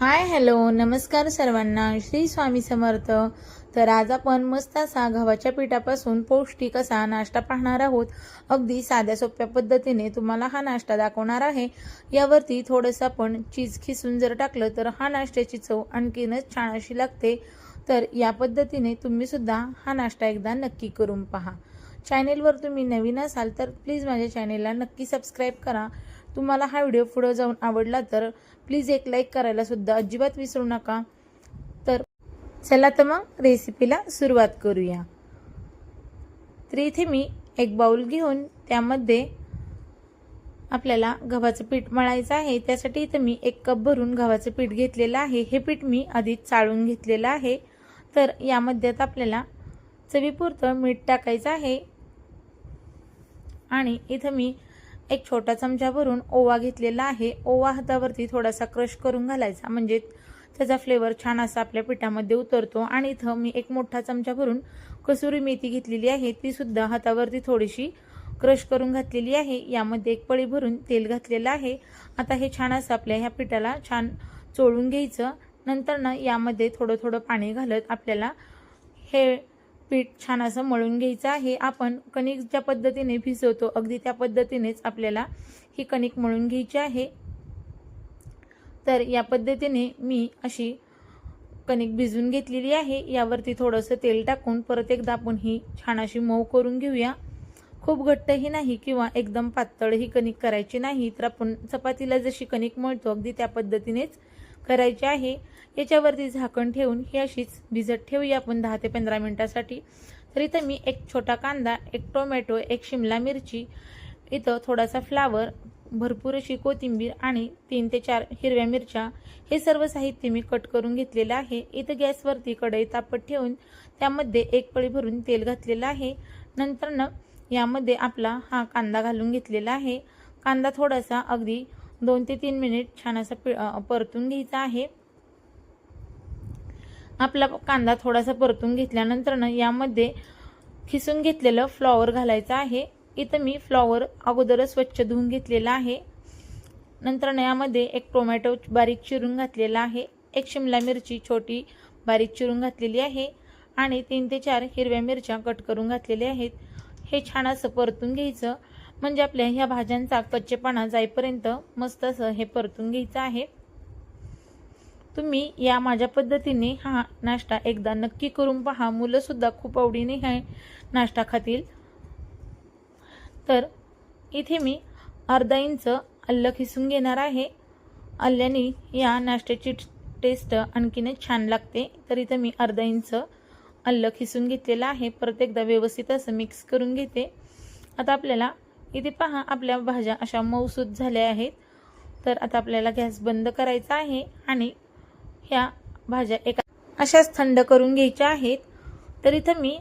Hi hello नमस्कार सर्वांना. श्री स्वामी समर्थ. तर आज आपण मस्त असा गव्हाच्या पिठापासून पौष्टिक असा नाश्ता पाहणार आहोत. अगदी साध्या सोप्या पद्धतीने तुम्हाला हा नाश्ता दाखवणार आहे. यावरती थोडंसं आपण चीज खिसून जर टाकलं तर हा नाश्त्याची चव आणखीनच छान अशी लागते. तर या पद्धतीने तुम्ही सुद्धा हा नाश्ता एकदा नक्की करून पहा. चॅनेलवर तुम्ही नवीन असाल तर प्लीज माझ्या चॅनेलला नक्की सबस्क्राईब करा. तुम्हाला हा व्हिडिओ पुढे जाऊन आवडला तर प्लीज एक लाईक करायला सुद्धा अजिबात विसरू नका. तर चला तर मग रेसिपीला सुरुवात करूया. तर इथे मी एक बाउल घेऊन त्यामध्ये आपल्याला गव्हाचं पीठ मळायचं आहे. त्यासाठी इथं मी एक कप भरून गव्हाचं पीठ घेतलेलं आहे. हे पीठ मी आधीच चाळून घेतलेलं आहे. तर यामध्ये आपल्याला चवीपुरतं मीठ टाकायचं आहे. आणि इथं मी एक छोटा चमचा भरून ओवा घेतलेला आहे. ओवा हातावरती थोडासा क्रश करून घालायचा. म्हणजे त्याचा फ्लेवर छान असा आपल्या पिठामध्ये उतरतो. आणि इथं मी एक मोठा चमचा भरून कसुरी मेथी घेतलेली आहे. ती सुद्धा हातावरती थोडीशी क्रश करून घातलेली आहे. यामध्ये एक पळी भरून तेल घातलेलं आहे. आता हे छान असं आपल्या ह्या पिठाला छान चोळून घ्यायचं. नंतर ना यामध्ये थोडं थोडं पाणी घालत आपल्याला हे पीठ छान असं मळून घ्यायचं आहे. आपण कणिक ज्या पद्धतीने भिजवतो अगदी त्या पद्धतीनेच आपल्याला ही कणिक मळून घ्यायची आहे. तर या पद्धतीने मी अशी कणिक भिजून घेतलेली आहे. यावरती थोडंसं तेल टाकून परत एकदा आपण ही छान अशी मऊ करून घेऊया. खूप घट्टही नाही किंवा एकदम पातळ ही कणिक करायची नाही. तर आपण चपातीला जशी कणिक मळतो अगदी त्या पद्धतीनेच करायची आहे. याच्यावरती झाकण ठेवून ही अशीच भिजत ठेवूया आपण दहा ते पंधरा मिनटासाठी. तर इथं मी एक छोटा कांदा एक टोमॅटो एक शिमला मिरची इथं थोडासा फ्लावर भरपूर अशी कोथिंबीर आणि तीन ते चार हिरव्या मिरच्या हे सर्व साहित्य मी कट करून घेतलेलं आहे. इथं गॅसवरती कढई तापत ठेवून त्यामध्ये एक पळी भरून तेल घातलेलं आहे. नंतर न यामध्ये आपला हा कांदा घालून घेतलेला आहे. कांदा थोडासा अगदी दोन ते तीन मिनिट छान असा परतून घ्यायचा आहे. आपला कांदा थोडासा परतून घेतल्यानंतर ना यामध्ये खिसून घेतलेलं फ्लॉवर घालायचं आहे. इथं मी फ्लॉवर अगोदरच स्वच्छ धुवून घेतलेला आहे. नंतर ना यामध्ये एक टोमॅटो बारीक चिरून घातलेला आहे. एक शिमला मिरची छोटी बारीक चिरून घातलेली आहे. आणि तीन ते चार हिरव्या मिरच्या कट करून घातलेल्या आहेत. हे छान असं परतून घ्यायचं. म्हणजे आपल्या ह्या भाज्यांचा कच्चेपणा जाईपर्यंत मस्त असं हे परतून घ्यायचं आहे. तुम्ही या माझ्या पद्धतीने हा नाश्ता एकदा नक्की करून पहा. मुलंसुद्धा खूप आवडीने हा नाश्ता खातील. तर इथे मी अर्धा इंच अल्लं खिसून घेणार आहे. आल्याने या नाश्त्याची टेस्ट आणखीनच छान लागते. तर इथं मी अर्धा इंच अल्लं खिसून घेतलेलं आहे. परत एकदा व्यवस्थित असं मिक्स करून घेते. आता आपल्याला इथे पहा आपल्या भाज्या अशा मऊसूत झाल्या आहेत. तर आता आपल्याला गॅस बंद करायचा आहे आणि ह्या भाज्या एका अशाच थंड करून घ्यायच्या आहेत. तर इथं मी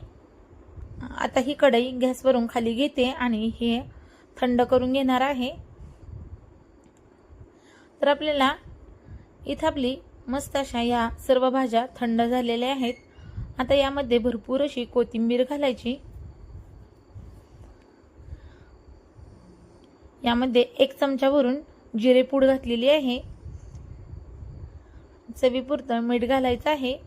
आता ही कढई गॅसवरून खाली घेते आणि हे थंड करून घेणार आहे. तर आपल्याला इथं आपली मस्त अशा या सर्व भाज्या थंड झालेल्या आहेत. आता यामध्ये भरपूर अशी कोथिंबीर घालायची. यामध्ये एक चमचा भरून जिरेपूड घातलेली आहे. चवीपुरतं मीठ घालायचं आहे.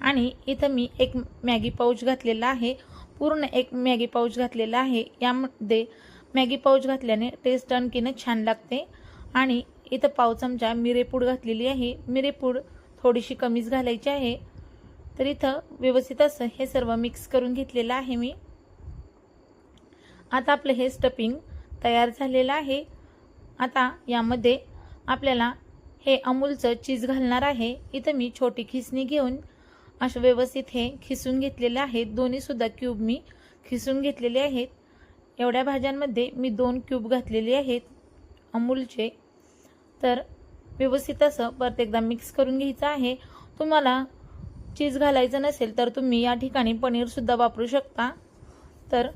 आणि इथं मी एक मॅगी पाऊच घातलेला आहे. पूर्ण एक मॅगी पाऊच घातलेला आहे. यामध्ये मॅगी पाऊच घातल्याने टेस्ट आणखीनं छान लागते. आणि इथं पाव चमचा मिरेपूड घातलेली आहे. मिरेपूड थोडीशी कमीच घालायची आहे. तर इथं व्यवस्थित असं हे सर्व मिक्स करून घेतलेलं आहे मी. आता आपलं हे स्टपिंग तयार झालेलं आहे. आता यामध्ये आपल्याला हे अमूलचं चीज घालणार आहे. इथं मी छोटी खिसणी घेऊन असं व्यवस्थित हे खिसून घेतलेले आहेत दोन्हीसुद्धा क्यूब मी खिसून घेतलेले आहेत. एवढ्या भाज्यांमध्ये मी दोन क्यूब घातलेले आहेत अमूलचे. तर व्यवस्थित असं परत एकदा मिक्स करून घ्यायचं आहे. तुम्हाला चीज घालायचं नसेल तर तुम्ही या ठिकाणी पनीरसुद्धा वापरू शकता. तर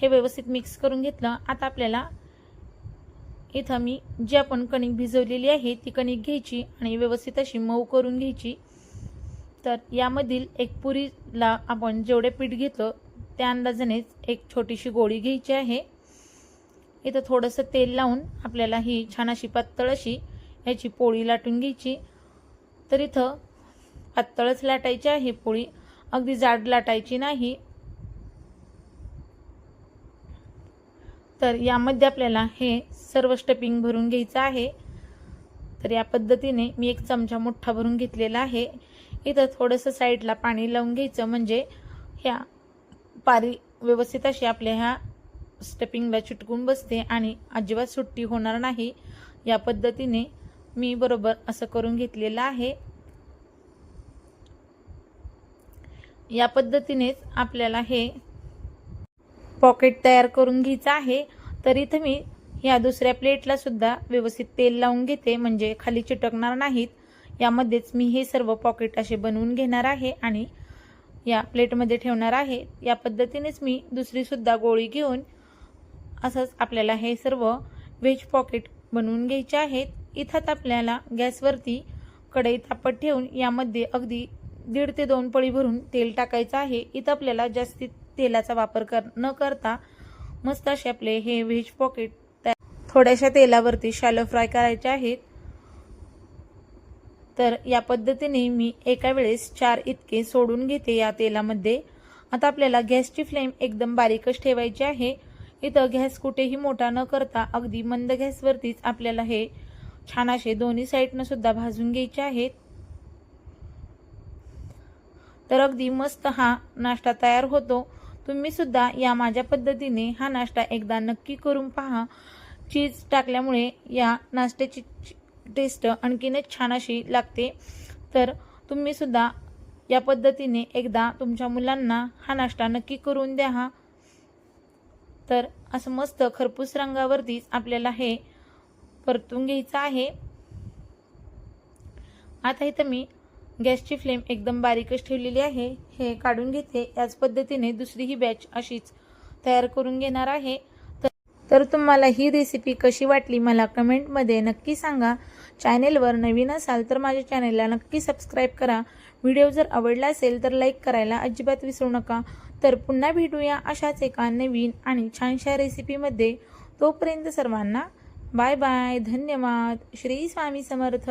हे व्यवस्थित मिक्स करून घेतलं. आता आपल्याला इथं मी जी आपण कणिक भिजवलेली आहे ती कणिक घ्यायची आणि व्यवस्थित अशी मऊ करून घ्यायची. तर यामधील एक पुरीला आपण जेवढे पीठ घेतलं त्या अंदाजानेच एक छोटीशी गोळी घ्यायची आहे. इथं थोडंसं तेल लावून आपल्याला ही छान अशी पातळ अशी याची पोळी लाटून घ्यायची. तर इथं पातळच लाटायची आहे पोळी. अगदी जाड लाटायची नाही. तर यामध्ये आपल्याला हे सर्व स्टपिंग भरून घ्यायचं आहे. तर या पद्धतीने मी एक चमचा मोठा भरून घेतलेला आहे. इथं थोडंसं साईडला पाणी लावून घ्यायचं म्हणजे ह्या पारी व्यवस्थित अशी आपल्या ह्या स्टपिंगला चिटकून बसते आणि अजिबात सुट्टी होणार नाही. या पद्धतीने मी बरोबर असं करून घेतलेलं आहे. या पद्धतीनेच आपल्याला हे पॉकेट तयार करून घ्यायचं आहे. तर इथं मी ह्या दुसऱ्या प्लेटला सुद्धा व्यवस्थित तेल लावून घेते. म्हणजे खाली चिटकणार नाहीत. यामध्येच मी हे सर्व पॉकेट असे बनवून घेणार आहे आणि या प्लेटमध्ये ठेवणार आहे. या पद्धतीनेच मी दुसरी सुद्धा गोळी घेऊन असंच आपल्याला हे सर्व व्हेज पॉकेट बनवून घ्यायचे आहेत. इथं आपल्याला गॅसवरती कढई तापत ठेवून यामध्ये अगदी दीड ते दोन पळी भरून तेल टाकायचं आहे. इथं आपल्याला जास्तीत तेलाचा वापर कर न करता मस्त असे आपले हे व्हेज पॉकेट थोड्याशा तेलावरती शॅलो फ्राय करायचे आहेत. तर या पद्धतीने मी एका वेळेस चार इतके सोडून घेते या तेलामध्ये. आता आपल्याला गॅसची फ्लेम एकदम बारीकच ठेवायची आहे. इथं गॅस कुठेही मोठा न करता अगदी मंद गॅसवरतीच आपल्याला हे छान असे दोन्ही साईडनं सुद्धा भाजून घ्यायचे आहेत. तर अगदी मस्त हा नाश्ता तयार होतो. तुम्ही सुद्धा या माझ्या पद्धतीने हा नाश्ता एकदा नक्की करून पहा. चीज टाकल्यामुळे या नाश्त्याची टेस्ट आणखीनच छान अशी लागते. तर तुम्ही सुद्धा या पद्धतीने एकदा तुमच्या मुलांना हा नाश्ता नक्की करून द्या. हा तर असं मस्त खरपूस रंगावरतीच आपल्याला हे परतून घ्यायचं आहे. आता इथं मी गॅसची फ्लेम एकदम बारीकच ठेवलेली आहे. हे काढून घेते. याच पद्धतीने दुसरी ही बॅच अशीच तयार करून घेणार आहे. तर तुम्हाला ही रेसिपी कशी वाटली मला कमेंटमध्ये नक्की सांगा. चॅनेलवर नवीन असाल तर माझ्या चॅनेलला नक्की सबस्क्राईब करा. व्हिडिओ जर आवडला असेल तर लाईक करायला अजिबात विसरू नका. तर पुन्हा भेटूया अशाच एका नवीन आणि छानशा रेसिपीमध्ये तोपर्यंत सर्वांना बाय बाय धन्यवाद. श्री स्वामी समर्थ.